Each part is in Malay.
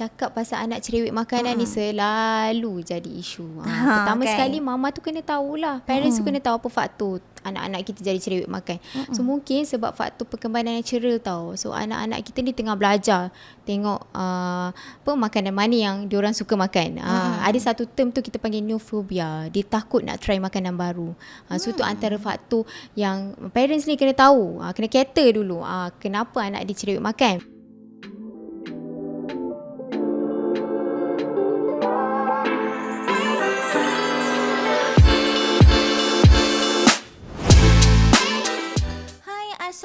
cakap pasal anak cerewet makanan ni selalu jadi isu. Ha, Ha, pertama kan? sekali mama tu kena tahulah. Parents tu kena tahu apa faktor anak-anak kita jadi cerewet makan. So mungkin sebab faktor perkembangan natural tau. So anak-anak kita ni tengah belajar tengok uh, apa makanan mana yang diorang suka makan. Uh, ada satu term tu kita panggil neophobia. Dia takut nak try makanan baru. Uh, so tu antara faktor yang parents ni kena tahu. Uh, kena cater dulu. Uh, kenapa anak dia cerewet makan.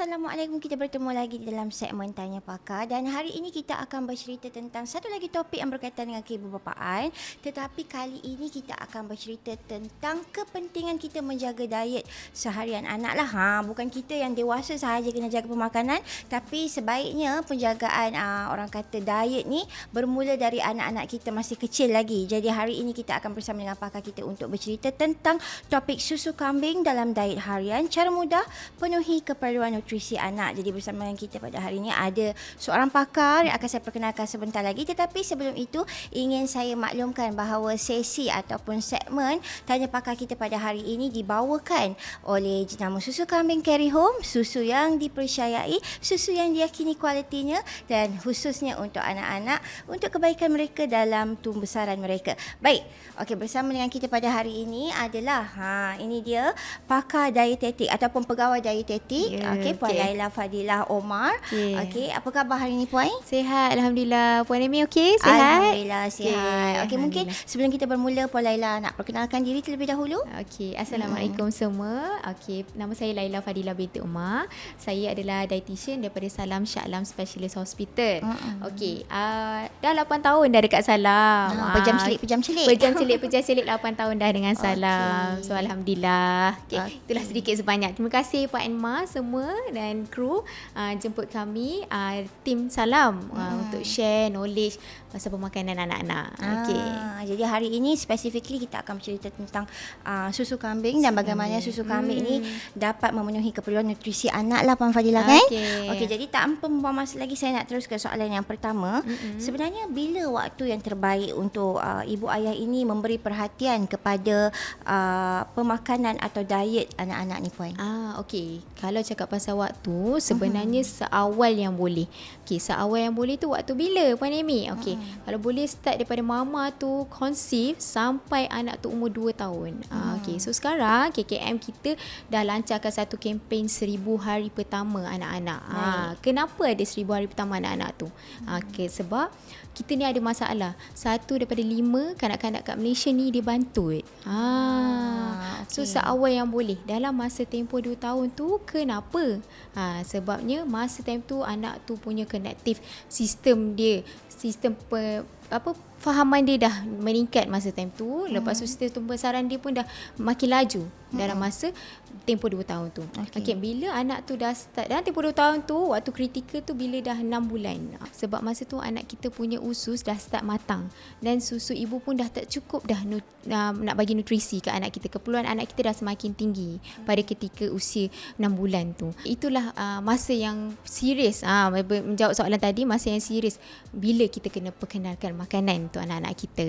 Assalamualaikum. Kita bertemu lagi di dalam segmen Tanya Pakar dan hari ini kita akan bercerita tentang satu lagi topik yang berkaitan dengan kebupapaan tetapi kali ini kita akan bercerita tentang kepentingan kita menjaga diet seharian anak lah. Ha, bukan kita yang dewasa sahaja kena jaga pemakanan tapi sebaiknya penjagaan aa, orang kata diet ni bermula dari anak-anak kita masih kecil lagi. Jadi hari ini kita akan bersama dengan pakar kita untuk bercerita tentang topik susu kambing dalam diet harian. Cara mudah penuhi keperluan nutrisi anak. Jadi bersama dengan kita pada hari ini ada seorang pakar yang akan saya perkenalkan sebentar lagi. Tetapi sebelum itu ingin saya maklumkan bahawa sesi ataupun segmen tanya pakar kita pada hari ini dibawakan oleh jenama susu kambing Carry Home, susu yang dipercayai, susu yang diyakini kualitinya dan khususnya untuk anak-anak untuk kebaikan mereka dalam tumbesaran mereka. Baik, okey bersama dengan kita pada hari ini adalah ha ini dia pakar dietetik ataupun pegawai dietetik. Ya, okey, Puan okey. Laila Fadilah Omar. Okey. Okey, apa khabar hari ini Puan? Sihat Alhamdulillah. Puan Amy okey? Sihat? Alhamdulillah sihat. Okey, mungkin Alhamdulillah. sebelum kita bermula Puan Laila nak perkenalkan diri terlebih dahulu. Okey, Assalamualaikum semua. Okey, nama saya Laila Fadila binti Umar. Saya adalah dietitian daripada Salam Shah Alam Specialist Hospital. Mm-mm. Okey, uh, dah 8 tahun dah dekat Salam. Ah, pejam celik, pejam celik. Pejam celik, pejam celik 8 tahun dah dengan Salam. Okey. So alhamdulillah. Okey, Okey. itulah sedikit sebanyak. Terima kasih Puan Enma semua dan kru uh, jemput kami uh, tim Salam uh, untuk share knowledge pasal pemakanan anak-anak. Okey. Ah, jadi hari ini specifically kita akan bercerita tentang uh, susu kambing dan bagaimana susu kambing ini dapat memenuhi keperluan nutrisi anak lah Puan Fadila kan? Okey. Okey, jadi tanpa membuang masa lagi saya nak terus ke soalan yang pertama. Mm-mm. Sebenarnya bila waktu yang terbaik untuk uh, ibu ayah ini memberi perhatian kepada uh, pemakanan atau diet anak-anak ni Puan? Ah, okey. Kalau cakap pasal waktu, sebenarnya uh-huh. seawal yang boleh. Okey, seawal yang boleh tu waktu bila Puan Amy? Okey, kalau boleh start daripada mama tu conceive sampai anak tu umur 2 tahun. Ah, okey. So sekarang KKM kita dah lancarkan satu kempen 1000 hari pertama anak-anak. Ah, kenapa ada 1000 hari pertama anak-anak tu? Ah, okey, sebab kita ni ada masalah. Satu daripada lima kanak-kanak kat Malaysia ni dia bantut. Ah, Ah, so seawal yang boleh dalam masa tempoh 2 tahun tu kenapa? Ha, sebabnya masa tempoh tu anak tu punya connective system dia, sistem pe, apa fahaman dia dah meningkat masa time tu. Lepas tu sistem pembesaran dia pun dah makin laju dalam masa tempoh 2 tahun tu. Okey. Okey, bila anak tu dah start dalam tempoh 2 tahun tu waktu kritikal tu bila dah 6 bulan. Sebab masa tu anak kita punya usus dah start matang dan susu ibu pun dah tak cukup dah nut, uh, nak bagi nutrisi ke anak kita. Keperluan anak kita dah semakin tinggi pada ketika usia 6 bulan tu. Itulah uh, masa yang serius. Ah uh, menjawab soalan tadi masa yang serius bila kita kena perkenalkan makanan untuk anak-anak kita.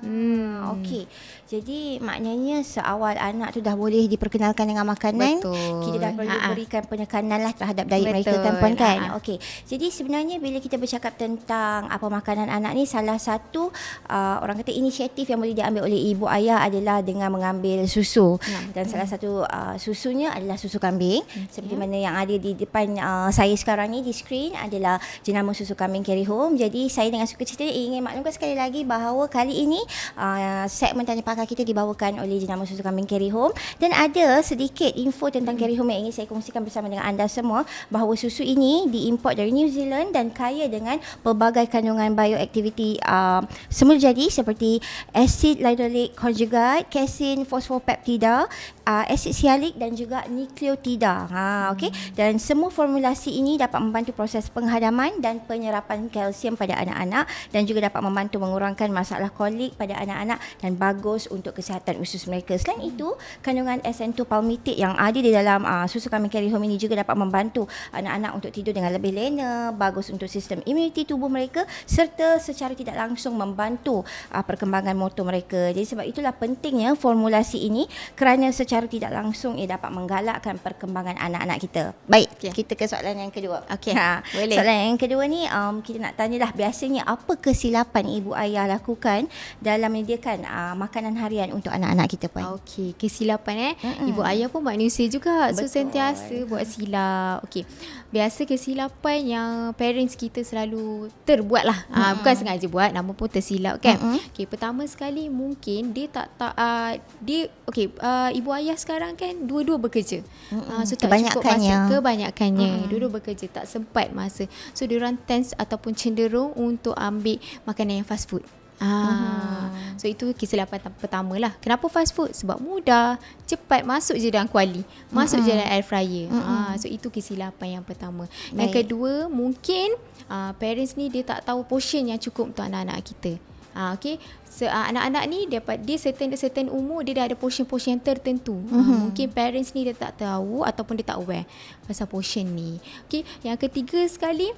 Hmm. Okey. Jadi maknanya seawal anak tu dah boleh diperkenalkan dengan makanan, Betul. kita dah perlu Ha-ha. berikan penekanan lah terhadap diet mereka Betul. kan puan kan. Ha-ha. Okey. Jadi sebenarnya bila kita bercakap tentang apa makanan anak ni salah satu uh, orang kata inisiatif yang boleh diambil oleh ibu ayah adalah dengan mengambil susu. Ya, Dan salah satu uh, susunya adalah susu kambing. Hmm, Seperti mana yang ada di depan uh, saya sekarang ni di skrin adalah jenama susu kambing Carry Home. Jadi saya dengan suka cerita ingin maklumkan sekali lagi bahawa kali ini uh, segmen tanya pakar kita dibawakan oleh jenama susu kambing Carry Home dan ada sedikit info tentang Carry Home yang ingin saya kongsikan bersama dengan anda semua bahawa susu ini diimport dari New Zealand dan kaya dengan pelbagai kandungan bioaktiviti uh, semula jadi seperti asid linoleic conjugate, casein fosfopeptida, uh, asid sialik dan juga nukleotida. Ha okey. Dan semua formulasi ini dapat membantu proses penghadaman dan penyerapan kalsium pada anak-anak dan juga dapat membantu mengurangkan masalah kolik pada anak-anak dan bagus untuk kesihatan usus mereka. Selain itu, kandungan SN2 palmitate yang ada di dalam uh, susu kambing carry home ini juga dapat membantu anak-anak untuk tidur dengan lebih lena, bagus untuk sistem imuniti tubuh mereka serta secara tidak langsung membantu uh, perkembangan motor mereka. Jadi sebab itulah pentingnya formulasi ini kerana secara tidak langsung ia dapat menggalakkan perkembangan anak-anak kita. Baik, okay. kita ke soalan yang kedua. Okey, boleh. Soalan yang kedua ni um, kita nak tanyalah biasanya apa kesilapan ibu ayah lakukan dalam menyediakan uh, makanan harian untuk anak-anak kita puan? Okey, kesilapan eh. Mm-mm. Ibu ayah pun manusia juga. So Betul. sentiasa buat silap. Okey. Biasa kesilapan yang parents kita selalu terbuat lah. Ah, bukan sengaja buat, namun pun tersilap kan. Mm-mm. Okey, pertama sekali mungkin dia tak tak uh, dia okey, uh, ibu ayah sekarang kan dua-dua bekerja. Uh, so tak cukup masa kebanyakannya dua-dua bekerja tak sempat masa. So diorang tense ataupun cenderung untuk ambil makanan yang fast food. Ah, so itu kesilapan tam- pertama lah. Kenapa fast food? Sebab mudah, cepat masuk je dalam kuali, masuk je dalam air fryer. Ah, so itu kesilapan yang pertama. Yang Baik. kedua mungkin ah, parents ni dia tak tahu portion yang cukup untuk anak-anak kita. Ah, okay. So, ah, anak-anak ni dapat dia certain certain umur dia dah ada portion-portion yang tertentu. Ah, mungkin parents ni dia tak tahu ataupun dia tak aware pasal portion ni. Okay. Yang ketiga sekali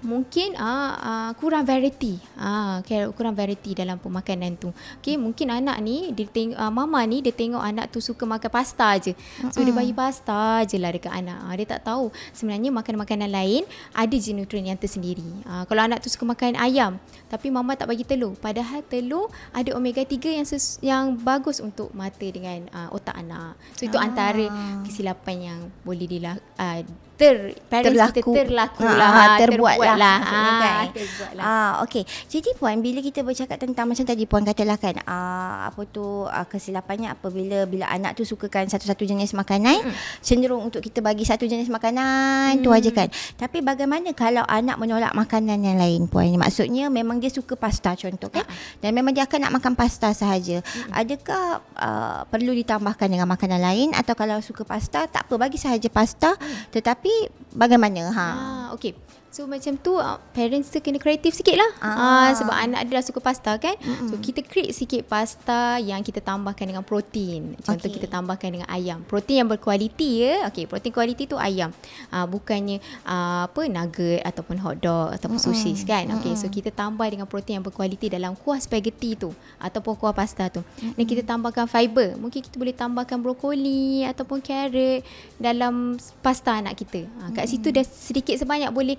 mungkin ah uh, kurang variety. Ah uh, kurang variety dalam pemakanan tu. Okey, mungkin anak ni dia tengok uh, mama ni dia tengok anak tu suka makan pasta je. So dia bagi pasta je lah dekat anak. Uh, dia tak tahu sebenarnya makanan-makanan lain ada je nutrien yang tersendiri. Uh, kalau anak tu suka makan ayam tapi mama tak bagi telur. Padahal telur ada omega 3 yang ses- yang bagus untuk mata dengan uh, otak anak. So itu Ah. antara kesilapan yang boleh dilakukan uh, ter parents Terlaku. kita terlaku Ah, lah, ah, terbuat lah, lah. maksudnya Ah, kan. terbuat lah. Ah, okey. Jadi puan bila kita bercakap tentang macam tadi puan katalah kan ah, apa tu ah, kesilapannya apabila bila anak tu sukakan satu-satu jenis makanan Hmm. cenderung untuk kita bagi satu jenis makanan tu aja kan. Tapi bagaimana kalau anak menolak makanan yang lain puan? Maksudnya memang dia suka pasta contoh kan. Dan memang dia akan nak makan pasta sahaja. Adakah ah, perlu ditambahkan dengan makanan lain atau kalau suka pasta tak apa bagi sahaja pasta tetapi bagaimana ha? Ah, okay. So macam tu uh, parents tu kena kreatif sikit lah. Ah. Ah. sebab anak dia dah suka pasta kan. Mm-mm. So kita create sikit pasta yang kita tambahkan dengan protein. Contoh Okey. kita tambahkan dengan ayam. Protein yang berkualiti ya. Okay, protein kualiti tu ayam. Ah, bukannya ah, apa nugget ataupun hot dog ataupun sosis kan. Okay, so kita tambah dengan protein yang berkualiti dalam kuah spaghetti tu ataupun kuah pasta tu. Dan kita tambahkan fiber. Mungkin kita boleh tambahkan brokoli ataupun carrot dalam pasta anak kita. Ah, kat situ dah sedikit sebanyak boleh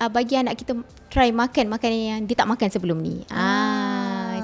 uh, bagi anak kita try makan makanan yang dia tak makan sebelum ni. Ah,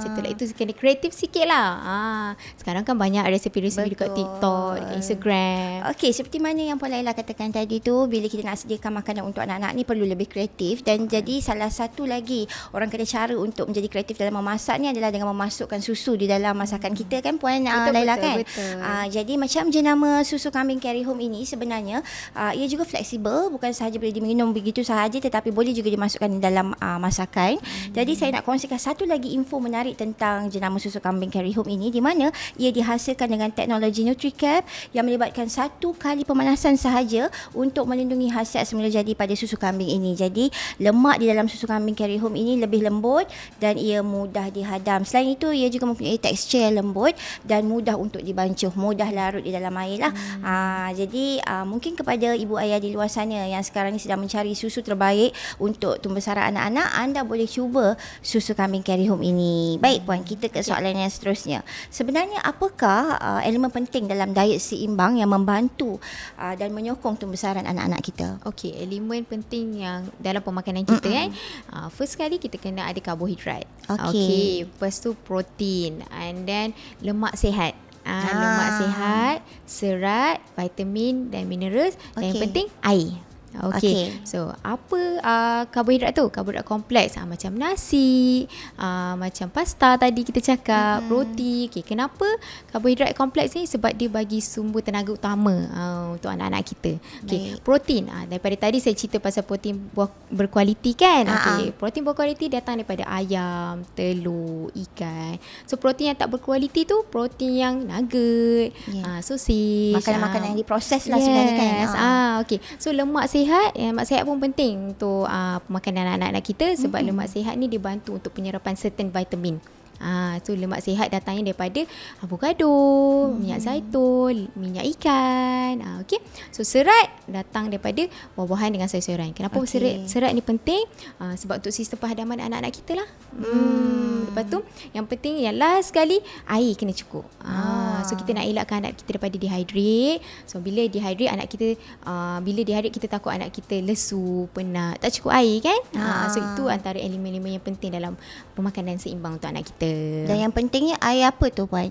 macam tu lah. Itu kena kreatif sikit lah. Ah, sekarang kan banyak resepi-resepi dekat. TikTok, dekat Instagram. Okey, seperti mana yang Puan Laila katakan tadi tu, bila kita nak sediakan makanan untuk anak-anak ni perlu lebih kreatif dan jadi salah satu lagi orang kena cara untuk menjadi kreatif dalam memasak ni adalah dengan memasukkan susu di dalam masakan kita kan Puan uh, Betul, Laila betul, kan? betul. Ah, jadi macam jenama susu kambing carry home ini sebenarnya uh, ia juga fleksibel, bukan sahaja boleh diminum begitu sahaja tetapi boleh juga dimasukkan di dalam uh, masakan. Hmm. Jadi saya nak kongsikan satu lagi info menarik tentang jenama susu kambing carry home ini di mana ia dihasilkan dengan teknologi NutriCap yang melibatkan satu kali pemanasan sahaja untuk melindungi khasiat semula jadi pada susu kambing ini. Jadi lemak di dalam susu kambing carry home ini lebih lembut dan ia mudah dihadam. Selain itu ia juga mempunyai tekstur yang lembut dan mudah untuk dibancuh, mudah larut di dalam air lah. Hmm. Aa, jadi aa, mungkin kepada ibu ayah di luar sana yang sekarang ni sedang mencari susu terbaik untuk pembesaran anak-anak, anda boleh cuba susu kambing carry home ini. Baik puan, kita ke soalan yang seterusnya. Sebenarnya apakah aa, elemen penting dalam diet seimbang yang membantu aa, dan menyokong pembesaran anak-anak kita? Okey, elemen penting yang dalam pemakanan kita kan. Uh, first sekali kita kena ada karbohidrat. Okey. Okey, lepas tu protein and then lemak sihat. Ah, Ah. lemak sihat, serat, vitamin dan mineral dan yang penting air. Okey. Okey. So, apa uh, karbohidrat tu? Karbohidrat kompleks uh, macam nasi, uh, macam pasta tadi kita cakap, mm-hmm. roti. Okey, kenapa karbohidrat kompleks ni? Sebab dia bagi sumber tenaga utama uh, untuk anak-anak kita. Okey, Baik. protein. Uh, daripada tadi saya cerita pasal protein buah berkualiti kan? Ah, Okey, protein berkualiti datang daripada ayam, telur, ikan. So, protein yang tak berkualiti tu protein yang nugget, Ya. yeah. uh, sosis. Makanan-makanan ah, yang diproses lah sebenarnya kan. Yes. Ah. Ah, okey. So lemak sihat, ya, lemak sihat pun penting untuk uh, pemakanan anak-anak kita sebab mm-hmm. lemak sihat ni dibantu untuk penyerapan certain vitamin. Ah, tu lemak sihat datangnya daripada avocado, hmm. minyak zaitun, minyak ikan. Ah, okey. So serat datang daripada buah-buahan dengan sayur-sayuran. Kenapa okay. serat serat ni penting? Ah, sebab untuk sistem perhadaman anak-anak kita lah. Hmm. hmm. Lepas tu yang penting yang last sekali air kena cukup. Ah. so kita nak elakkan anak kita daripada dehydrate. So bila dehydrate anak kita ah, bila dehydrate kita takut anak kita lesu, penat, tak cukup air kan? Ah. so itu antara elemen-elemen yang penting dalam pemakanan seimbang untuk anak kita. Dan yang pentingnya air apa tu puan?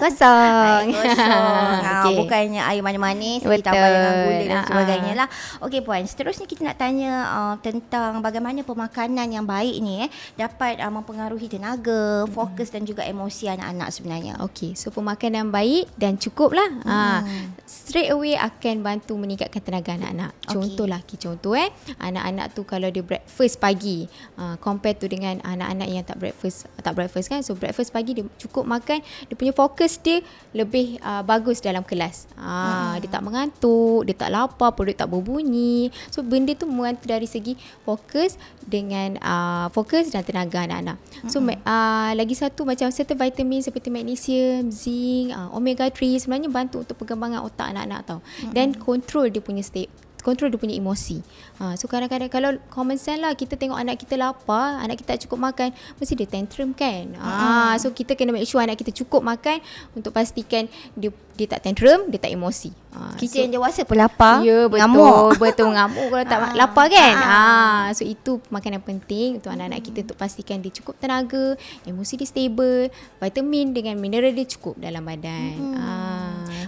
Kosong. air kosong. ha, okay. Bukannya air manis-manis ditambah dengan gula dan uh-huh. sebagainya lah. Okey puan, seterusnya kita nak tanya uh, tentang bagaimana pemakanan yang baik ni eh dapat uh, mempengaruhi tenaga, hmm. fokus dan juga emosi anak-anak sebenarnya. Okey, so pemakanan baik dan cukup lah. Hmm. Ha, straight away akan bantu meningkatkan tenaga anak-anak. Contohlah, okay. contoh eh, anak-anak tu kalau dia breakfast pagi, uh, compare tu dengan anak-anak yang tak breakfast tak breakfast kan kan so breakfast pagi dia cukup makan. Dia punya fokus dia lebih uh, bagus dalam kelas. Uh, hmm. dia tak mengantuk dia tak lapar perut tak berbunyi. So benda tu membantu dari segi fokus dengan uh, fokus dan tenaga anak-anak. So uh, lagi satu macam certain vitamin seperti magnesium zinc uh, omega 3 sebenarnya bantu untuk perkembangan otak anak-anak tau. Hmm. dan control dia punya state control dia punya emosi. Ha, so kadang-kadang kalau common sense lah kita tengok anak kita lapar, anak kita tak cukup makan, mesti dia tantrum kan. Ha, so kita kena make sure anak kita cukup makan untuk pastikan dia dia tak tantrum, dia tak emosi. Ha, kita so, yang dewasa pun lapar, ya, betul, ngamuk. Betul, ngamuk kalau tak ha. lapar kan. Ha. ha. So itu makanan penting untuk anak-anak kita untuk pastikan dia cukup tenaga, emosi dia stable, vitamin dengan mineral dia cukup dalam badan. Hmm. Ha.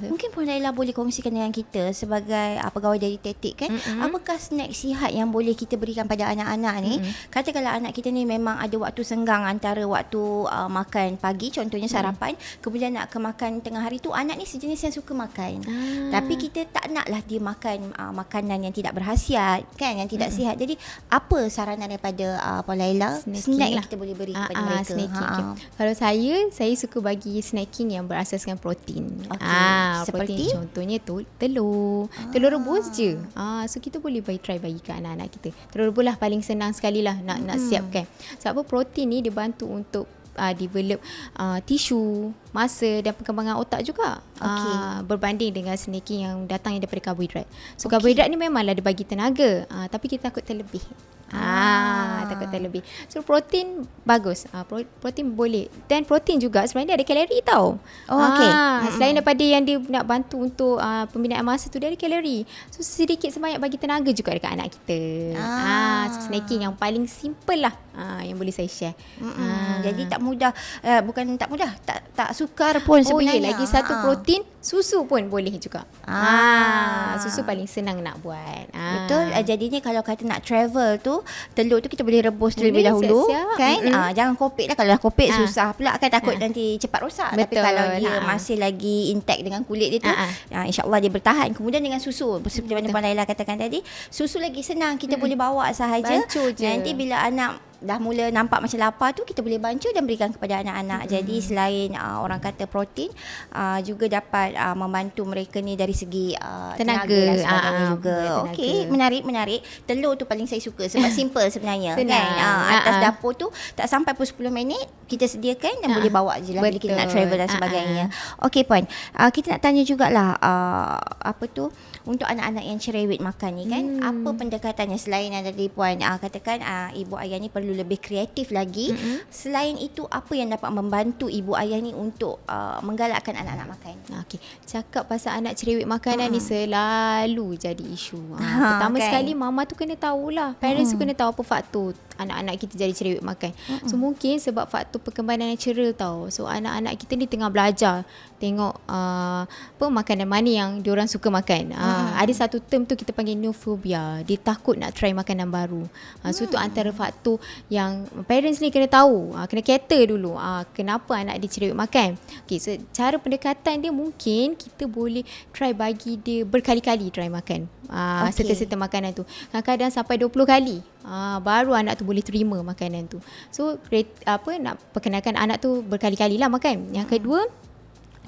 Mungkin pun Laila boleh kongsikan dengan kita sebagai uh, pegawai dari tetik kan. Mm-hmm. Apakah snack sihat yang boleh kita berikan pada anak-anak ni? Mm-hmm. Katakanlah anak kita ni memang ada waktu senggang antara waktu uh, makan pagi contohnya sarapan, mm. kemudian nak ke makan tengah hari tu anak ni sejenis yang suka makan. Ah. Tapi kita tak naklah dia makan uh, makanan yang tidak berhasiat kan yang tidak mm-hmm. sihat. Jadi apa saranan daripada uh, Puan Laila snacking snack lah. kita boleh beri ah, kepada ah, mereka? Snacking. Ha. Okay. Kalau saya saya suka bagi snacking yang berasaskan protein. Okay. Ah, Seperti protein, contohnya tu telur. Ah. Telur rebus je. Ah, so kita boleh bagi try bagi ke anak-anak kita. Telur rebus lah paling senang sekali lah nak hmm. nak siapkan. Sebab apa protein ni dia bantu untuk uh, develop uh, tisu, masa dan perkembangan otak juga. Okay. Uh, berbanding dengan snacking yang datang daripada karbohidrat. So okay. karbohidrat ni memanglah dia bagi tenaga, uh, tapi kita takut terlebih. Ah, takut terlebih. So protein bagus. Ah, protein boleh. Dan protein juga sebenarnya ada kalori tau. Oh, okey. Ah, selain daripada yang dia nak bantu untuk uh, pembinaan masa tu dia ada kalori. So sedikit sebanyak bagi tenaga juga dekat anak kita. Ah, ah so, snacking yang paling simple lah. Ah, yang boleh saya share. Ah. Jadi tak mudah uh, bukan tak mudah, tak tak sukar pun sebenarnya. Oh, yeah, lagi satu ah. protein Susu pun boleh juga. Ah. ah, susu paling senang nak buat. Ah. Betul. Uh, jadinya kalau kata nak travel tu, telur tu kita boleh rebus terlebih dahulu, siap-siap. kan? Mm-hmm. Ah, jangan kopek lah kalau dah kopek ah. susah pula kan takut ah. nanti cepat rosak. Betul. Tapi kalau dia ah. masih lagi intact dengan kulit dia tu, ah. ah. insya-Allah dia bertahan. Kemudian dengan susu, seperti mana Puan Laila katakan tadi, susu lagi senang kita mm-hmm. boleh bawa sahaja. Nanti bila anak dah mula nampak macam lapar tu kita boleh bancu dan berikan kepada anak-anak. Hmm. Jadi selain uh, orang kata protein uh, juga dapat uh, membantu mereka ni dari segi uh, tenaga, tenaga dan sebagainya uh, juga. Okey, menarik menarik. Telur tu paling saya suka sebab simple sebenarnya kan. Senang. kan. Uh, atas uh, dapur tu tak sampai pun 10 minit kita sediakan dan uh, boleh bawa je lah bila kita nak travel dan sebagainya. Uh, Okey puan, uh, kita nak tanya jugalah uh, apa tu untuk anak-anak yang cerewet makan ni kan hmm. apa pendekatannya selain yang tadi puan uh, katakan uh, ibu ayah ni perlu lebih kreatif lagi hmm. selain itu apa yang dapat membantu ibu ayah ni untuk uh, menggalakkan anak-anak makan okey cakap pasal anak cerewet makanan hmm. ni selalu jadi isu uh, ha, pertama okay. sekali mama tu kena tahulah parents hmm. tu kena tahu apa faktor anak-anak kita jadi cerewet makan hmm. so mungkin sebab faktor perkembangan natural tau so anak-anak kita ni tengah belajar tengok uh, apa makanan mana yang diorang suka makan. Uh. Ada satu term tu kita panggil neophobia. Dia takut nak try makanan baru. Uh, so hmm. tu antara faktor yang parents ni kena tahu. Uh, kena cater dulu. Uh, kenapa anak dia cerewet makan. Okay, so cara pendekatan dia mungkin kita boleh try bagi dia berkali-kali try makan. Uh, okay. Serta-serta makanan tu. Kadang-kadang sampai 20 kali. Uh, baru anak tu boleh terima makanan tu. So, apa nak perkenalkan anak tu berkali-kali lah makan. Yang kedua,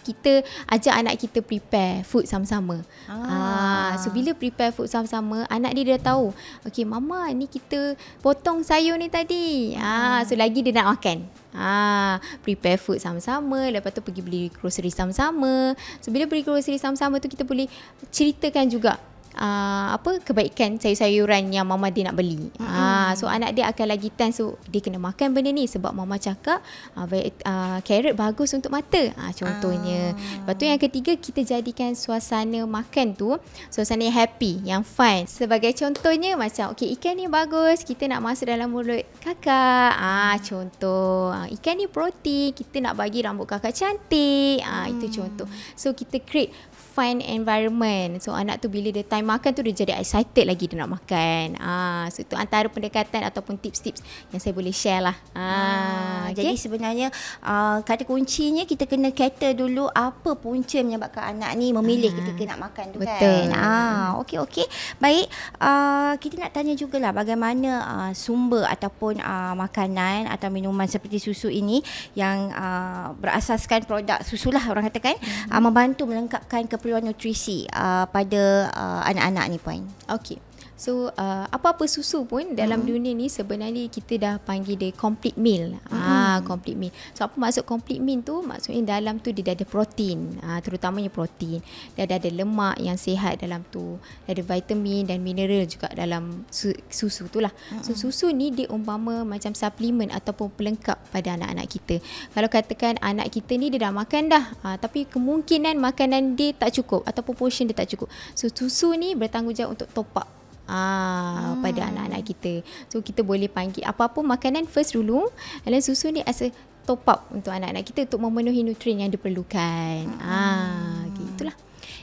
kita ajak anak kita prepare food sama-sama. Ah. Ah. so bila prepare food sama-sama, anak dia dah tahu. Okay, mama ni kita potong sayur ni tadi. Ah, so lagi dia nak makan. Ah, prepare food sama-sama, lepas tu pergi beli grocery sama-sama. So bila beli grocery sama-sama tu kita boleh ceritakan juga uh, apa kebaikan sayur-sayuran yang mama dia nak beli. Mm-hmm. Uh, so anak dia akan lagi tense so dia kena makan benda ni sebab mama cakap uh, uh, carrot bagus untuk mata. Uh, contohnya. Uh. Lepas tu yang ketiga kita jadikan suasana makan tu suasana yang happy, yang fun. Sebagai contohnya macam okey ikan ni bagus, kita nak masuk dalam mulut kakak. Ah uh, contoh. Uh, ikan ni protein, kita nak bagi rambut kakak cantik. Ah uh, hmm. itu contoh. So kita create fun environment. So anak tu bila dia time makan tu dia jadi excited lagi dia nak makan. Ah, so itu antara pendekatan ataupun tips-tips yang saya boleh share lah. Ah, okay. Jadi sebenarnya uh, kata kuncinya kita kena cater dulu apa punca menyebabkan anak ni memilih ah, ketika nak makan tu betul. kan. Ah, okey okey. Baik, uh, kita nak tanya jugalah bagaimana uh, sumber ataupun uh, makanan atau minuman seperti susu ini yang uh, berasaskan produk susu lah orang katakan hmm. uh, membantu melengkapkan ke keperluan nutrisi uh, pada uh, anak-anak ni puan. Okey. So uh, apa-apa susu pun dalam mm. dunia ni sebenarnya kita dah panggil dia complete meal. Mm. Ah complete meal. So apa maksud complete meal tu? Maksudnya dalam tu dia dah ada protein, ah terutamanya protein. Dia ada ada lemak yang sihat dalam tu. Dia ada vitamin dan mineral juga dalam su- susu tu lah. Mm. So susu ni dia umpama macam suplemen ataupun pelengkap pada anak-anak kita. Kalau katakan anak kita ni dia dah makan dah, ah, tapi kemungkinan makanan dia tak cukup ataupun portion dia tak cukup. So susu ni bertanggungjawab untuk top up Ah, hmm. pada anak-anak kita. So kita boleh panggil apa-apa makanan first dulu dan susu ni as a top up untuk anak-anak kita untuk memenuhi nutrien yang diperlukan. Hmm. Ah, gitulah.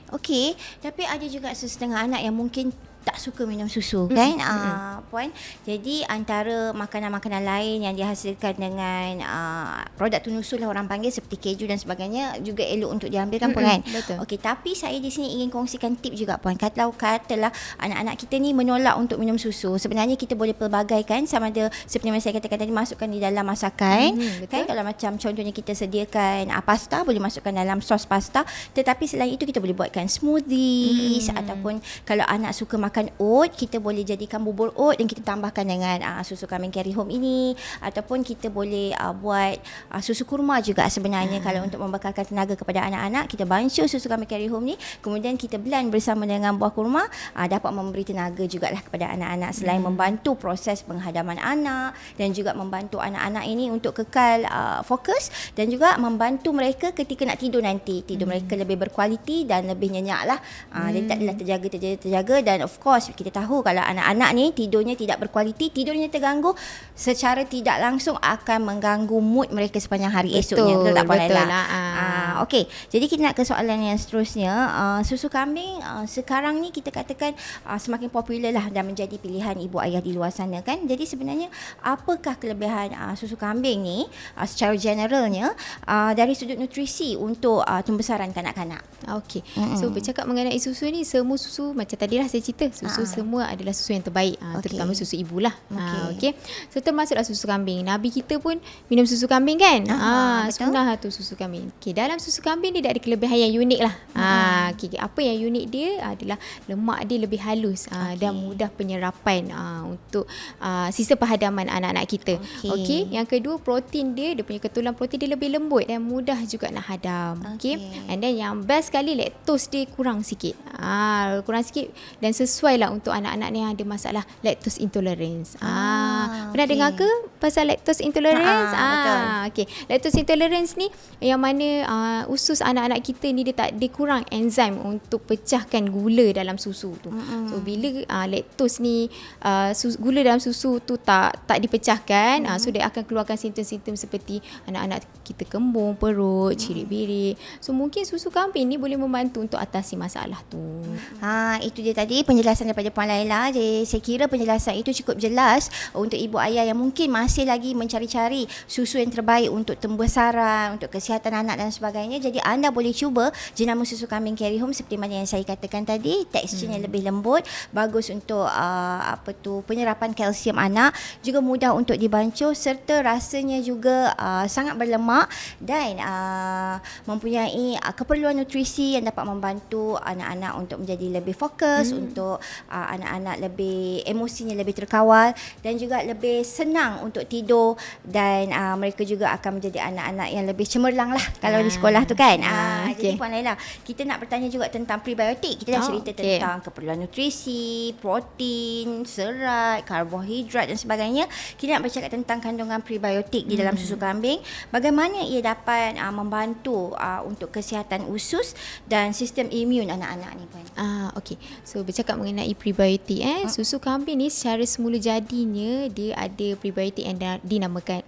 Okey, tapi ada juga setengah anak yang mungkin tak suka minum susu kan? Mm. uh, puan jadi antara makanan-makanan lain yang dihasilkan dengan uh, produk tunusul lah orang panggil seperti keju dan sebagainya juga elok untuk diambilkan puan kan? okey tapi saya di sini ingin kongsikan tip juga puan kalau katalah anak-anak kita ni menolak untuk minum susu sebenarnya kita boleh pelbagaikan sama ada seperti yang saya katakan tadi masukkan di dalam masakan mm, kan? kalau macam contohnya kita sediakan uh, pasta boleh masukkan dalam sos pasta tetapi selain itu kita boleh buatkan smoothies mm. ataupun kalau anak suka makan makan oat kita boleh jadikan bubur oat dan kita tambahkan dengan uh, susu kambing carry home ini ataupun kita boleh uh, buat uh, susu kurma juga sebenarnya hmm. kalau untuk membekalkan tenaga kepada anak-anak kita bancuh susu kambing carry home ni kemudian kita blend bersama dengan buah kurma uh, dapat memberi tenaga jugalah kepada anak-anak selain hmm. membantu proses penghadaman anak dan juga membantu anak-anak ini untuk kekal uh, fokus dan juga membantu mereka ketika nak tidur nanti tidur hmm. mereka lebih berkualiti dan lebih nyenyak lah uh, hmm. dan tak adalah terjaga terjaga terjaga dan of course kita tahu kalau anak-anak ni tidurnya tidak berkualiti, tidurnya terganggu secara tidak langsung akan mengganggu mood mereka sepanjang hari betul, esoknya. Betul tak Betul lah. lah. Uh, Okey, jadi kita nak ke soalan yang seterusnya. Uh, susu kambing uh, sekarang ni kita katakan uh, semakin popular lah dan menjadi pilihan ibu ayah di luar sana kan. Jadi sebenarnya apakah kelebihan uh, susu kambing ni uh, secara generalnya uh, dari sudut nutrisi untuk uh, pembesaran kanak-kanak? Okey. Mm-hmm. So bercakap mengenai susu ni semua susu macam tadi lah saya cerita susu ha. semua adalah susu yang terbaik ha, okay. terutama susu ibu lah okey ha, okay. so termasuklah susu kambing nabi kita pun minum susu kambing kan ah ha, sunnah lah tu susu kambing okey dalam susu kambing dia ada kelebihan yang unik lah ha, okay. apa yang unik dia adalah lemak dia lebih halus ha, okay. dan mudah penyerapan ha, untuk ha, sisa perhadaman anak-anak kita okey okay. yang kedua protein dia dia punya ketulan protein dia lebih lembut dan mudah juga nak hadam okey okay. and then yang best sekali laktos dia kurang sikit ah kurang sikit dan sesuai lah untuk anak-anak ni yang ada masalah lactose intolerance. Ah, ah pernah okay. dengar ke pasal lactose intolerance? Ah, ah okey. Lactose intolerance ni yang mana uh, usus anak-anak kita ni dia tak dia kurang enzim untuk pecahkan gula dalam susu tu. Mm-hmm. So bila uh, lactose ni uh, sus, gula dalam susu tu tak tak dipecahkan, mm-hmm. uh, so dia akan keluarkan simptom-simptom seperti anak-anak kita kembung, perut, cirit-birit. So mungkin susu kambing ni boleh membantu untuk atasi masalah tu. Ha, itu dia tadi penjelasan daripada Puan Laila. Jadi saya kira penjelasan itu cukup jelas untuk ibu ayah yang mungkin masih lagi mencari-cari susu yang terbaik untuk pembesaran, untuk kesihatan anak dan sebagainya. Jadi anda boleh cuba jenama susu kambing carry home seperti mana yang saya katakan tadi, teksturnya hmm. lebih lembut, bagus untuk uh, apa tu penyerapan kalsium anak, juga mudah untuk dibancuh serta rasanya juga uh, sangat berlemak dan uh, mempunyai uh, keperluan nutrisi yang dapat membantu anak-anak untuk menjadi lebih fokus, hmm. untuk uh, anak-anak lebih emosinya lebih terkawal dan juga lebih senang untuk tidur dan uh, mereka juga akan menjadi anak-anak yang lebih cemerlang lah kalau ah. di sekolah tu kan. Ah okay. Jadi Puan Laila, kita nak bertanya juga tentang prebiotik. Kita dah oh, cerita okay. tentang keperluan nutrisi, protein, serat, karbohidrat dan sebagainya. Kita nak bercakap tentang kandungan prebiotik di dalam hmm. susu kambing. Bagaimana ia dapat uh, membantu uh, untuk kesihatan usus dan sistem imun anak-anak ni Puan? Ah, okay. So bercakap mengenai prebiotik eh, hmm. susu kambing ni secara semula jadinya dia ada prebiotik yang dinamakan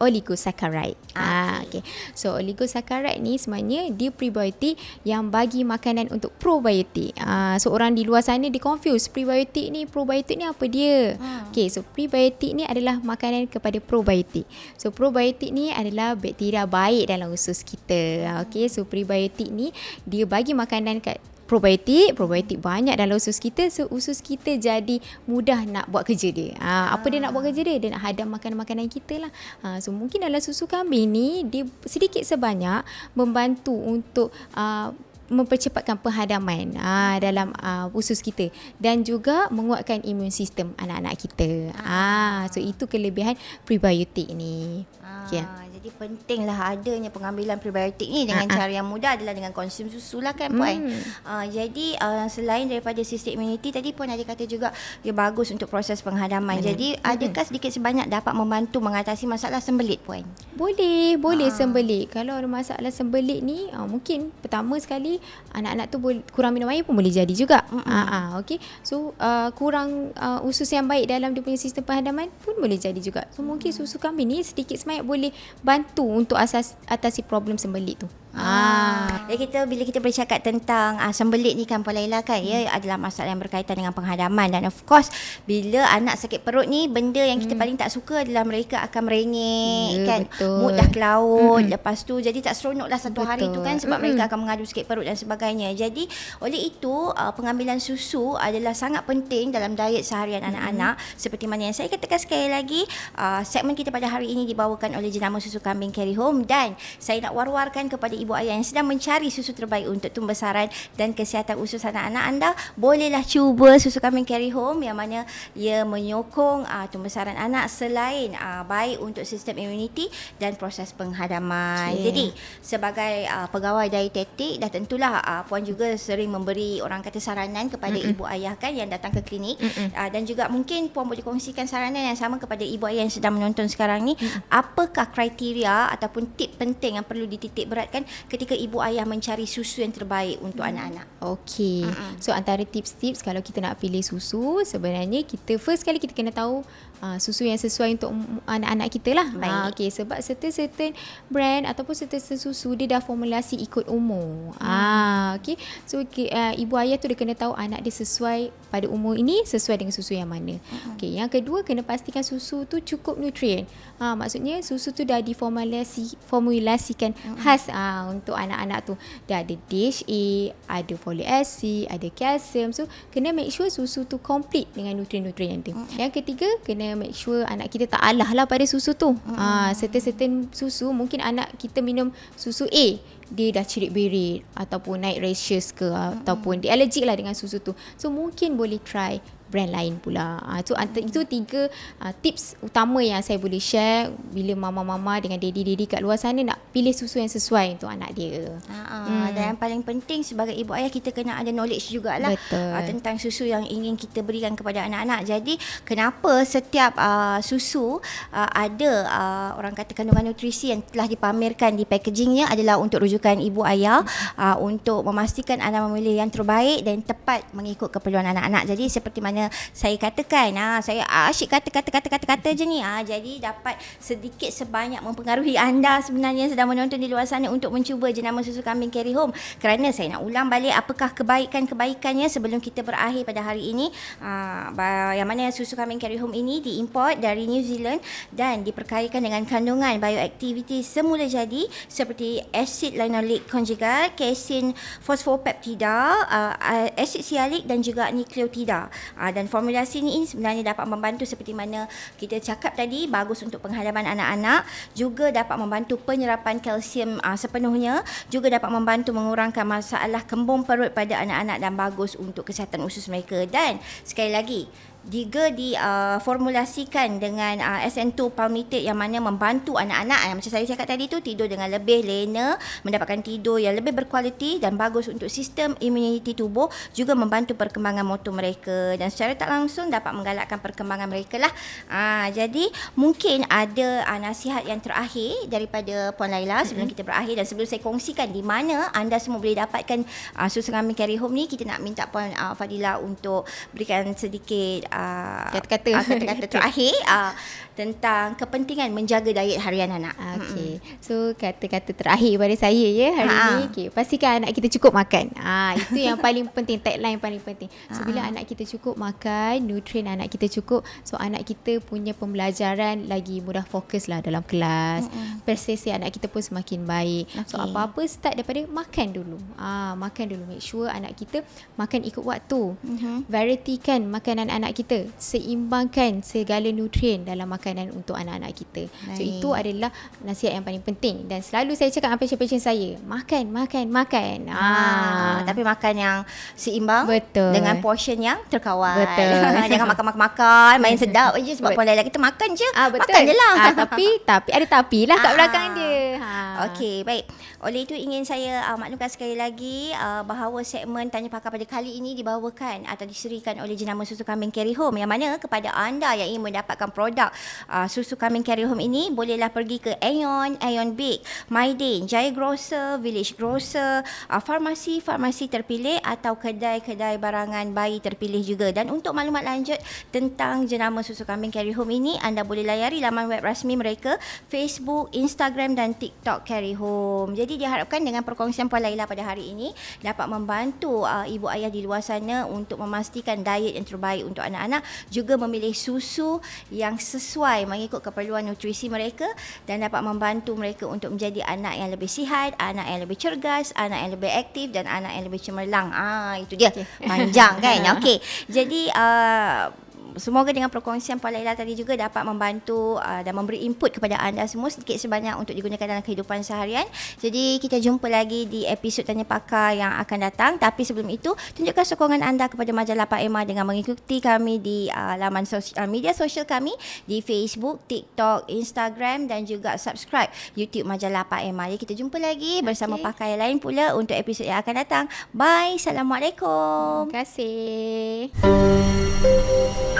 oligosaccharide. Ah, okay. So oligosaccharide ni sebenarnya dia prebiotik yang bagi makanan untuk probiotik. Ah, so orang di luar sana dia confuse prebiotik ni probiotik ni apa dia? Hmm. Okay, so prebiotik ni adalah makanan kepada probiotik. So probiotik ni adalah bakteria baik dalam usus kita. Ah, okay, so prebiotik ni dia bagi makanan kat probiotik, probiotik banyak dalam usus kita so usus kita jadi mudah nak buat kerja dia. Ha, apa dia nak buat kerja dia? Dia nak hadam makanan-makanan kita lah. Ha, so mungkin dalam susu kambing ni dia sedikit sebanyak membantu untuk uh, mempercepatkan penghadaman uh, dalam uh, usus kita dan juga menguatkan imun sistem anak-anak kita. Ah, so itu kelebihan prebiotik ni. Okay. Jadi pentinglah adanya pengambilan prebiotik ni dengan uh-huh. cara yang mudah adalah dengan konsum susu lah kan puan. Hmm. Uh, jadi uh, selain daripada sistem imuniti tadi puan ada kata juga dia bagus untuk proses penghadaman. Hmm. Jadi hmm. adakah sedikit sebanyak dapat membantu mengatasi masalah sembelit puan? Boleh, boleh uh. sembelit. Kalau ada masalah sembelit ni uh, mungkin pertama sekali anak-anak tu boleh kurang minum air pun boleh jadi juga. Hmm. Uh, uh, okay. So uh, kurang uh, usus yang baik dalam dia punya sistem penghadaman pun boleh jadi juga. So mungkin susu kambing ni sedikit sebanyak boleh bantu untuk asas atasi problem sembelit tu. Ah. Jadi kita bila kita bercakap tentang uh, sembelit ni kan Puan Laila kan hmm. ya adalah masalah yang berkaitan dengan penghadaman dan of course bila anak sakit perut ni benda yang kita hmm. paling tak suka adalah mereka akan merengek ya, kan betul. mood dah ke laut hmm. lepas tu jadi tak seronoklah satu betul. hari tu kan sebab hmm. mereka akan mengadu sakit perut dan sebagainya. Jadi oleh itu uh, pengambilan susu adalah sangat penting dalam diet seharian hmm. anak-anak seperti mana yang saya katakan sekali lagi uh, segmen kita pada hari ini dibawakan oleh jenama susu kambing carry home dan saya nak war-warkan kepada ibu ayah yang sedang mencari susu terbaik untuk pembesaran dan kesihatan usus anak-anak anda, bolehlah cuba susu kambing carry home yang mana ia menyokong uh, pembesaran anak selain uh, baik untuk sistem imuniti dan proses penghadaman. Okay. Jadi sebagai uh, pegawai dietetik dah tentulah uh, puan juga sering memberi orang kata saranan kepada Mm-mm. ibu ayah kan yang datang ke klinik uh, dan juga mungkin puan boleh kongsikan saranan yang sama kepada ibu ayah yang sedang menonton sekarang ni, Mm-mm. apakah kriteria ataupun tip penting yang perlu dititik beratkan ketika ibu ayah mencari susu yang terbaik untuk hmm. anak-anak. Okey. Uh-uh. So antara tips-tips kalau kita nak pilih susu sebenarnya kita first kali kita kena tahu uh, susu yang sesuai untuk anak-anak kita lah. Uh, Okey sebab certain-certain brand ataupun certain susu dia dah formulasi ikut umur. Hmm. Ah okey. So uh, ibu ayah tu dia kena tahu anak dia sesuai pada umur ini sesuai dengan susu yang mana. Uh-huh. Okey, yang kedua kena pastikan susu tu cukup nutrien. Ha maksudnya susu tu dah diformulasi formulasikan uh-huh. khas uh, untuk anak-anak tu. Dia ada DHA, ada folic acid, ada kalsium. So kena make sure susu tu complete dengan nutrien-nutrien tu. Uh-huh. Yang ketiga kena make sure anak kita tak alah lah pada susu tu. Uh-huh. Ha certain-certain susu mungkin anak kita minum susu A dia dah cerit berit ataupun naik rashes ke mm-hmm. ataupun dia allergic lah dengan susu tu. So mungkin boleh try brand lain pula. Uh, so antara itu tiga uh, tips utama yang saya boleh share bila mama-mama dengan daddy-daddy kat luar sana nak pilih susu yang sesuai untuk anak dia. Uh, hmm. Dan yang paling penting sebagai ibu ayah kita kena ada knowledge jugalah uh, tentang susu yang ingin kita berikan kepada anak-anak. Jadi kenapa setiap uh, susu uh, ada uh, orang kata kandungan nutrisi yang telah dipamerkan di packagingnya adalah untuk rujukan ibu ayah uh, untuk memastikan anak memilih yang terbaik dan tepat mengikut keperluan anak-anak. Jadi seperti mana saya katakan ah saya asyik kata-kata kata-kata kata je ni. Ah jadi dapat sedikit sebanyak mempengaruhi anda sebenarnya sedang menonton di luar sana untuk mencuba jenama susu kambing carry home. Kerana saya nak ulang balik apakah kebaikan-kebaikannya sebelum kita berakhir pada hari ini. Ah yang mana susu kambing carry home ini diimport dari New Zealand dan diperkayakan dengan kandungan bioaktiviti semula jadi seperti asid linoleic conjugate, casein fosfopeptida, uh, asid sialik dan juga nukleotida. Uh, dan formulasi ini sebenarnya dapat membantu seperti mana kita cakap tadi bagus untuk penghadapan anak-anak, juga dapat membantu penyerapan kalsium uh, sepenuhnya, juga dapat membantu mengurangkan masalah kembung perut pada anak-anak dan bagus untuk kesihatan usus mereka. Dan sekali lagi juga diformulasikan uh, dengan uh, SN2 palmitate yang mana membantu anak-anak yang macam saya cakap tadi tu tidur dengan lebih lena, mendapatkan tidur yang lebih berkualiti dan bagus untuk sistem imuniti tubuh, juga membantu perkembangan motor mereka dan secara tak langsung dapat menggalakkan perkembangan mereka lah. Uh, jadi mungkin ada uh, nasihat yang terakhir daripada Puan Laila sebelum mm-hmm. kita berakhir dan sebelum saya kongsikan di mana anda semua boleh dapatkan uh, susu carry home ni kita nak minta Puan uh, Fadila untuk berikan sedikit uh, kata-kata uh, kata-kata terakhir uh, tentang kepentingan menjaga diet harian anak. Okey. So kata-kata terakhir pada saya ya hari ha. ni okey pastikan anak kita cukup makan. Ah itu yang paling penting tagline paling penting. So bila anak kita cukup makan, nutrien anak kita cukup, so anak kita punya pembelajaran lagi mudah fokus lah dalam kelas. Ha. Prestasi anak kita pun semakin baik. Okay. So apa-apa start daripada makan dulu. Ah makan dulu make sure anak kita makan ikut waktu. Uh-huh. Varietikan makanan anak kita, seimbangkan segala nutrien dalam makanan untuk anak-anak kita. Baik. So itu adalah nasihat yang paling penting dan selalu saya cakap dengan pasien-pasien saya, makan, makan, makan. Ah, ah. tapi makan yang seimbang Betul. dengan portion yang terkawal. Betul. Jangan makan-makan-makan, main sedap aja sebab Puan Laila kita makan je. Ah, betul. Makan je lah. Ah, tapi tapi ada tapi lah kat ah. belakang dia. Ha. Okey, baik. Oleh itu ingin saya uh, maklumkan sekali lagi uh, bahawa segmen tanya pakar pada kali ini dibawakan atau diserikan oleh jenama susu kambing Home yang mana kepada anda yang ingin mendapatkan produk uh, susu kambing carry home ini bolehlah pergi ke Aeon, Aeon Big, Maidin, Jaya Grocer, Village Grocer, uh, farmasi-farmasi terpilih atau kedai-kedai barangan bayi terpilih juga. Dan untuk maklumat lanjut tentang jenama susu kambing carry home ini, anda boleh layari laman web rasmi mereka, Facebook, Instagram dan TikTok carry home. Jadi diharapkan dengan perkongsian Puan Laila pada hari ini dapat membantu uh, ibu ayah di luar sana untuk memastikan diet yang terbaik untuk anak-anak juga memilih susu yang sesuai mengikut keperluan nutrisi mereka dan dapat membantu mereka untuk menjadi anak yang lebih sihat, anak yang lebih cergas, anak yang lebih aktif dan anak yang lebih cemerlang. Ah itu dia. Okay. Panjang kan? Okey. Jadi uh, semoga dengan perkongsian Puan Laila tadi juga dapat membantu uh, dan memberi input kepada anda semua sedikit sebanyak untuk digunakan dalam kehidupan seharian. Jadi kita jumpa lagi di episod Tanya Pakar yang akan datang. Tapi sebelum itu, tunjukkan sokongan anda kepada majalah Pak Emma dengan mengikuti kami di uh, laman sosial, uh, media sosial kami di Facebook, TikTok, Instagram dan juga subscribe YouTube majalah Pak Emma. Jadi kita jumpa lagi bersama okay. pakar yang lain pula untuk episod yang akan datang. Bye. Assalamualaikum. Terima kasih.